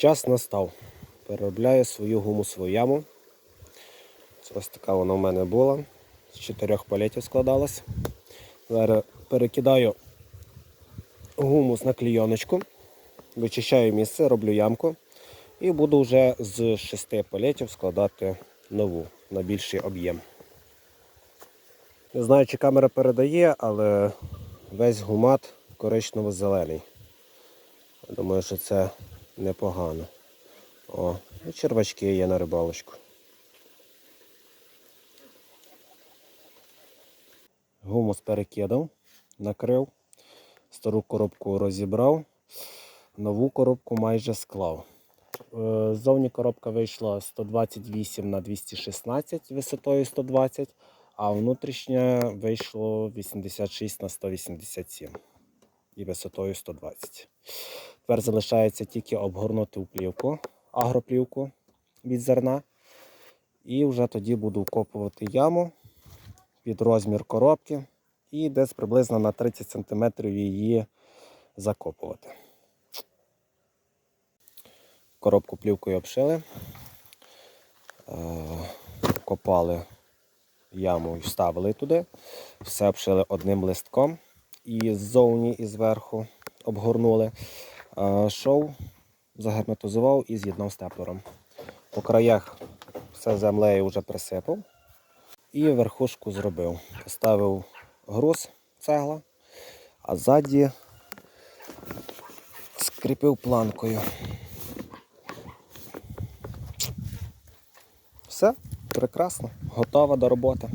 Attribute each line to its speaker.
Speaker 1: Час настав. Переробляю свою гумусову яму. Ось така вона в мене була. З чотирьох палетів складалась. Зараз перекидаю гумус на клійоночку, вичищаю місце, роблю ямку і буду вже з шести палетів складати нову на більший об'єм. Не знаю, чи камера передає, але весь гумат коричнево-зелений. Думаю, що це непогано. О, і червачки є на рибалочку. Гумус перекидав, накрив, стару коробку розібрав, нову коробку майже склав. Е, Ззовні коробка вийшла 128 на 216 висотою 120, а внутрішня вийшло 86 на 187 і висотою 120. Тепер залишається тільки обгорнути в плівку, агроплівку від зерна. І вже тоді буду вкопувати яму під розмір коробки і десь приблизно на 30 см її закопувати. Коробку плівкою обшили, е, копали яму і вставили туди, все обшили одним листком і ззовні і зверху обгорнули. Шов загерметизував і з'єднав степлером. По краях все землею вже присипав і верхушку зробив. Поставив груз цегла, а ззаді скріпив планкою. Все, прекрасно, готова до роботи.